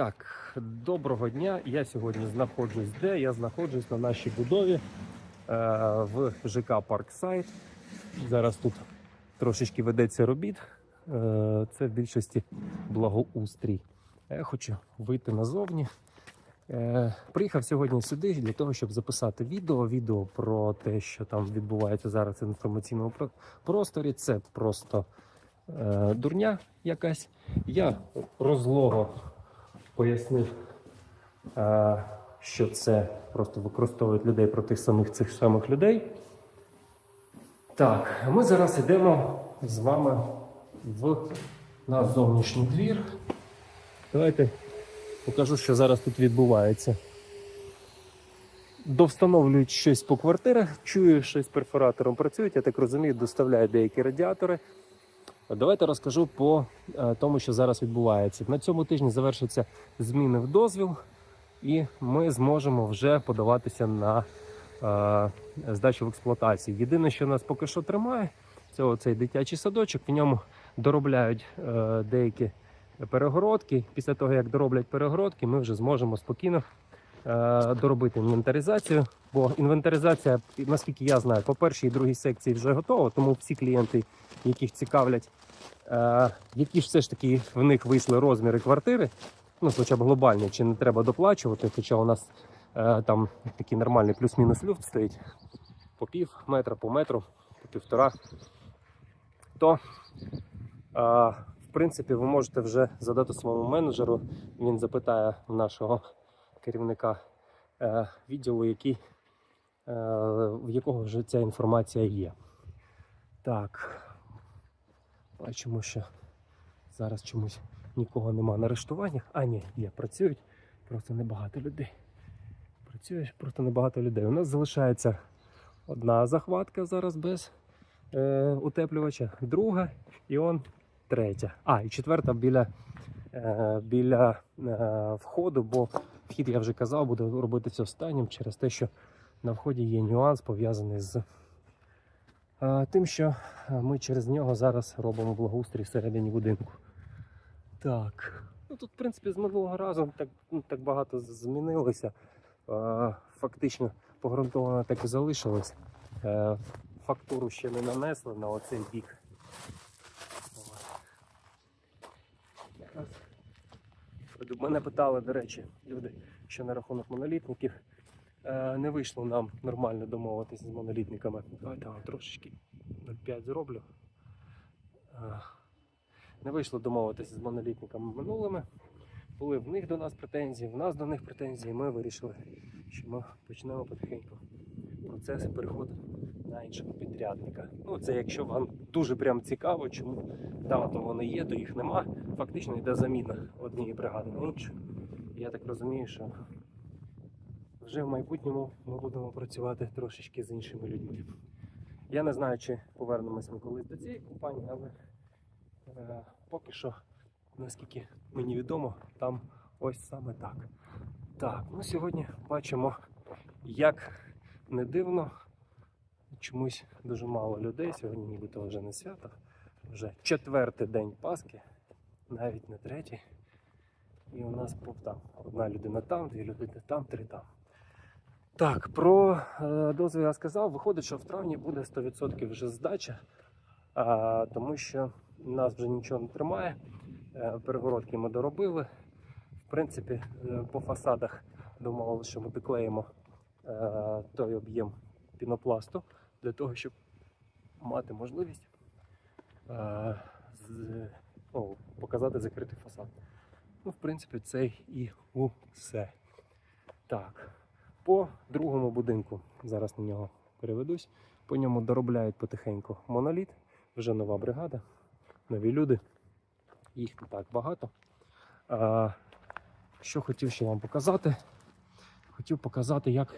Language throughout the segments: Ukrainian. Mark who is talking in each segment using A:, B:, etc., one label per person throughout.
A: Так, доброго дня. Я сьогодні знаходжусь де? Я знаходжусь на нашій будові е, в ЖК Парксайд. Зараз тут трошечки ведеться робіт. Е, це в більшості благоустрій. Я хочу вийти назовні. Е, приїхав сьогодні сюди для того, щоб записати відео. Відео про те, що там відбувається зараз в інформаційному просторі. Це просто е, дурня якась. Я розлого пояснив, е, що це просто використовують людей проти самих цих самих людей. Так, ми зараз йдемо з вами в наш зовнішній двір. Давайте покажу, що зараз тут відбувається. Довстановлюють щось по квартирах, чую, щось перфоратором працюють, я так розумію, доставляють деякі радіатори. Давайте розкажу по е, тому, що зараз відбувається. На цьому тижні завершаться зміни в дозвіл, і ми зможемо вже подаватися на е, здачу в експлуатацію. Єдине, що нас поки що тримає, це оцей дитячий садочок. В ньому доробляють е, деякі перегородки. Після того, як дороблять перегородки, ми вже зможемо спокійно доробити інвентаризацію. Бо інвентаризація, наскільки я знаю, по першій і другій секції вже готова, тому всі клієнти, яких цікавлять, е, які ж все ж таки в них вийшли розміри квартири, ну хоча б глобальні, чи не треба доплачувати, хоча у нас е, там такий нормальний плюс-мінус люфт стоїть по пів метра, по метру, по півтора, то е, в принципі ви можете вже задати своєму менеджеру, він запитає нашого керівника е, відділу, який, е, в якого вже ця інформація є. Так, бачимо, що зараз чомусь нікого нема на арештуваннях. А, ні, є, працюють, просто небагато людей. Працює просто небагато людей. У нас залишається одна захватка зараз без е, утеплювача, друга і он третя. А, і четверта біля, е, біля е, входу, бо вхід, я вже казав, буде робитися останнім через те, що на вході є нюанс пов'язаний з тим, що ми через нього зараз робимо благоустрій всередині будинку. Так. Ну тут, в принципі, з минулого разу так, ну, так багато змінилося. Фактично погрунтовано так і залишилось. Е, Фактуру ще не нанесли на оцей бік. От. Якраз. От Мене питали, до речі, люди, що на рахунок монолітників. Е, Не вийшло нам нормально домовитися з монолітниками. Давайте вам трошечки 0,5 зроблю. Е, Не вийшло домовитися з монолітниками минулими. Були в них до нас претензії, в нас до них претензії. Ми вирішили, що ми почнемо потихеньку процес переходу на іншого підрядника. Ну, це якщо вам дуже прям цікаво, чому там вони є, то їх нема. Фактично йде заміна однієї бригади на іншу. Я так розумію, що вже в майбутньому ми будемо працювати трошечки з іншими людьми. Я не знаю, чи повернемось ми колись до цієї компанії, але е, поки що, наскільки мені відомо, там ось саме так. Так, ну сьогодні бачимо, як не дивно, чомусь дуже мало людей. Сьогодні нібито вже не свято. Вже четвертий день Пасхи, навіть не третій. І у нас по- там одна людина там, дві людини там, три там. Так, про е, дозвіл я сказав. Виходить, що в травні буде 100% вже здача, тому що нас вже нічого не тримає. Е, перегородки ми доробили. В принципі, е, по фасадах домовилися, що ми доклеїмо той об'єм пінопласту для того, щоб мати можливість е, з, ну, показати закритий фасад. Ну, в принципі, це і усе. Так, по другому будинку, зараз на нього переведусь, по ньому доробляють потихеньку моноліт, вже нова бригада, нові люди, їх не так багато. А, що хотів ще вам показати? Хотів показати, як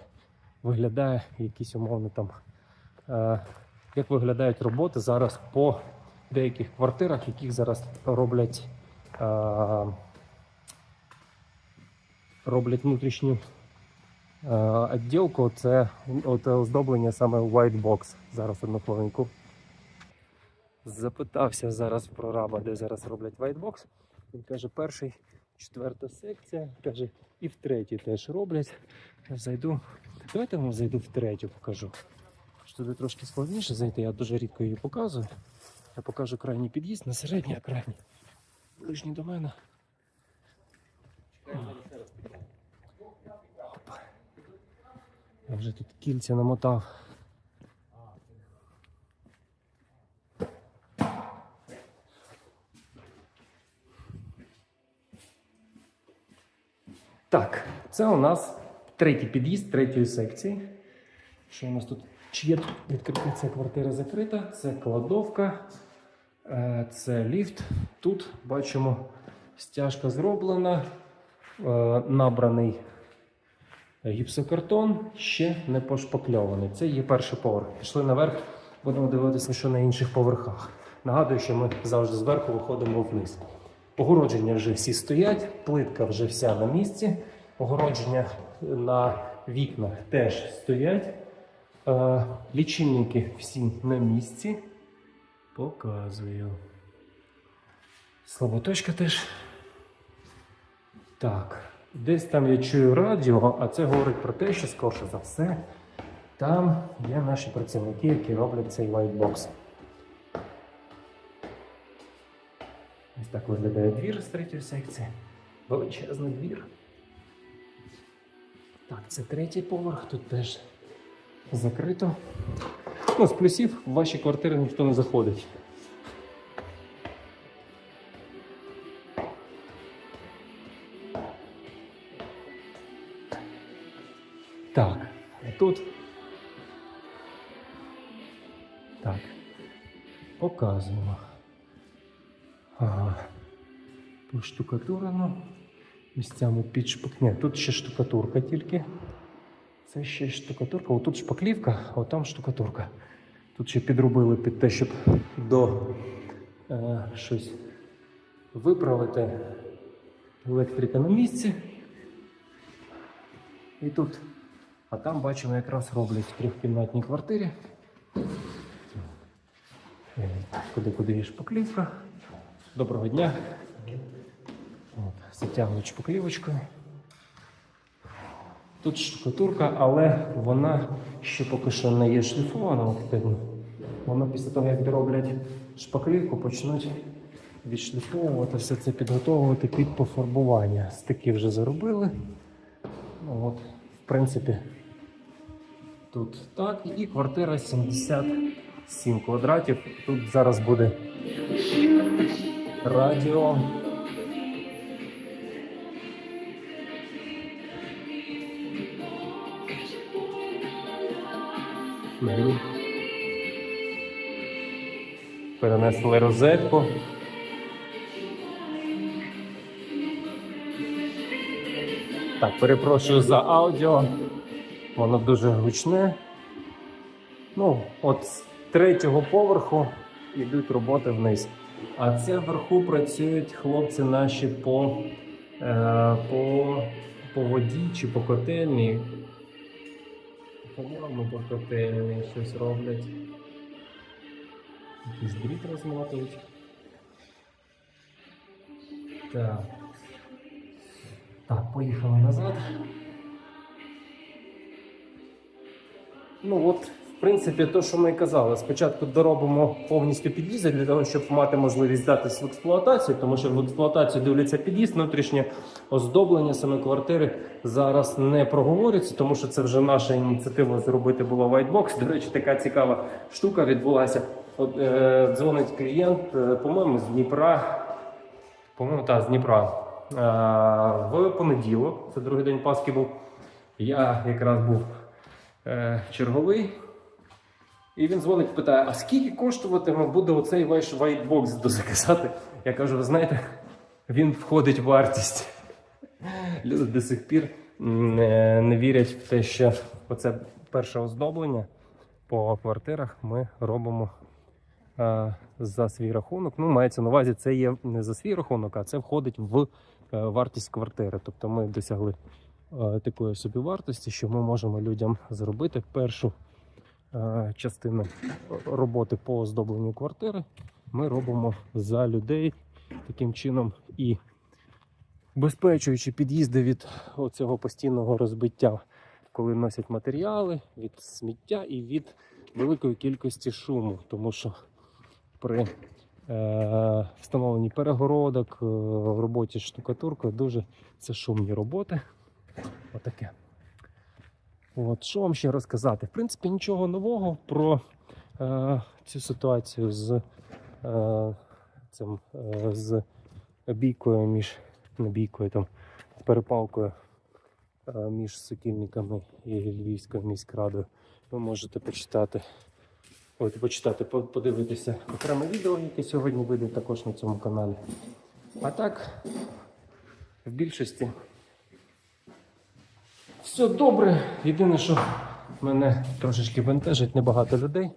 A: виглядає якісь умовно там, е, як виглядають роботи зараз по деяких квартирах, яких зараз роблять, е, роблять внутрішню е, відділку. Це от, оздоблення саме White Box. Зараз одну хвилинку. Запитався зараз в прораба, де зараз роблять White Box. Він каже, перший четверта секція. Каже, і в третій теж роблять. Я зайду. Давайте я вам зайду в третю, покажу. Туди трошки складніше зайти, я дуже рідко її показую. Я покажу крайній під'їзд на середній, а крайній. Ближній до мене. Опа. Я вже тут кільця намотав. Так, це у нас третій під'їзд третьої секції. Що у нас тут? Чи є відкрита ця квартира закрита? Це кладовка, е, це ліфт. Тут бачимо, стяжка зроблена, е, набраний гіпсокартон, ще не пошпакльований. Це є перший поверх. Пішли наверх, будемо дивитися, що на інших поверхах. Нагадую, що ми завжди зверху виходимо вниз. Огородження вже всі стоять, плитка вже вся на місці. Огородження на вікнах теж стоять. Е, лічильники всі на місці. Показую. Слаботочка теж. Так, десь там я чую радіо, а це говорить про те, що скорше за все, там є наші працівники, які роблять цей whitebox. Ось так виглядає двір з третьої секції. Величезний двір. Так, це третій поверх, тут теж закрито. Ну, з плюсів в ваші квартири ніхто не заходить. Так, тут. Так. Показуємо. Ага. Поштукатурено. Місцями. Ні, тут ще штукатурка тільки. Це ще штукатурка. Отут шпаклівка, а там штукатурка. Тут ще підробили під те, щоб до е, щось виправити електрика на місці. І тут. А там бачимо, якраз роблять в трьохкімнатній квартирі. Е, Куди куди є шпаклівка. Доброго дня. От, затягують шпаклівочкою. Тут штукатурка, але вона ще поки що не є шліфована. От видно. Воно після того, як дороблять шпаклівку, почнуть відшліфовувати все це, підготовувати під пофарбування. Стики вже заробили. Ну, от, в принципі, тут так. І квартира 77 квадратів. Тут зараз буде радіо. Мгм. Перенесли розетку. Так, перепрошую за аудіо. Воно дуже гучне. Ну, от з третього поверху йдуть роботи вниз. А це вверху працюють хлопці наші по, е, по, по воді чи по котельні. По-моєму, по котельні щось роблять. Якийсь дріт розмотують. Так. Так, поїхали назад. Ну от, в Принципі, то, що ми і казали, спочатку доробимо повністю під'їзд для того, щоб мати можливість здатись в експлуатацію, тому що в експлуатацію дивляться під'їзд, внутрішнє оздоблення саме квартири зараз не проговорюється, тому що це вже наша ініціатива зробити було whitebox. До речі, така цікава штука відбулася. От, е, дзвонить клієнт, е, по-моєму, з Дніпра. По-моєму, так, з Дніпра. Е, в понеділок, це другий день Пасхи був. Я якраз був е, черговий. І він дзвонить, питає: а скільки коштуватиме буде оцей ваш вайтбокс дозаказати? Я кажу, ви знаєте, він входить в вартість. Люди до сих пір не, не вірять в те, що оце перше оздоблення по квартирах ми робимо е, за свій рахунок. Ну, мається на увазі, це є не за свій рахунок, а це входить в е, вартість квартири. Тобто ми досягли е, такої собі вартості, що ми можемо людям зробити першу частину роботи по оздобленню квартири. Ми робимо за людей таким чином і убезпечуючи під'їзди від цього постійного розбиття, коли носять матеріали, від сміття і від великої кількості шуму, тому що при е, встановленні перегородок, е, в роботі штукатуркою дуже це шумні роботи. Отаке. От, що вам ще розказати? В принципі, нічого нового про е, цю ситуацію з, е, цим, е, з бійкою між не бійкою, там, перепалкою е, між сокільниками і Львівською міськрадою. Ви можете почитати, от, почитати, подивитися окреме відео, яке сьогодні вийде також на цьому каналі. А так, в більшості все добре. Єдине, що мене трошечки бентежить небагато людей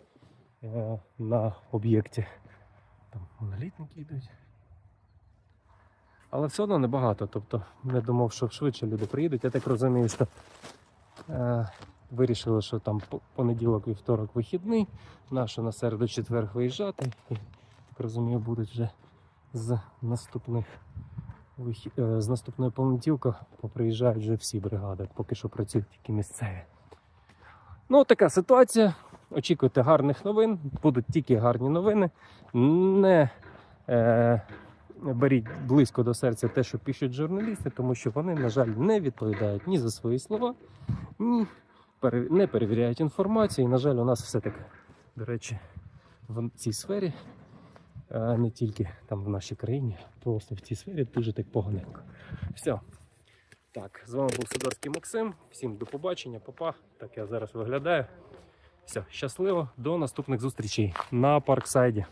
A: е, на об'єкті. Там монолітники йдуть. Але все одно небагато. Тобто не думав, що швидше люди приїдуть. Я так розумію, що е, вирішили, що там по- понеділок, вівторок вихідний, нащо на середу четвер виїжджати. І, так розумію, будуть вже з наступних з наступної понеділка поприїжджають вже всі бригади, поки що працюють тільки місцеві. Ну, така ситуація. Очікуйте гарних новин, будуть тільки гарні новини. Не е, беріть близько до серця те, що пишуть журналісти, тому що вони, на жаль, не відповідають ні за свої слова, ні не перевіряють інформацію. І, на жаль, у нас все таке, до речі, в цій сфері, не тільки там в нашій країні, просто в цій сфері дуже так поганенько. Все. Так, з вами був Сидорський Максим. Всім до побачення, папа. Так я зараз виглядаю. Все, щасливо, до наступних зустрічей на Парксайді.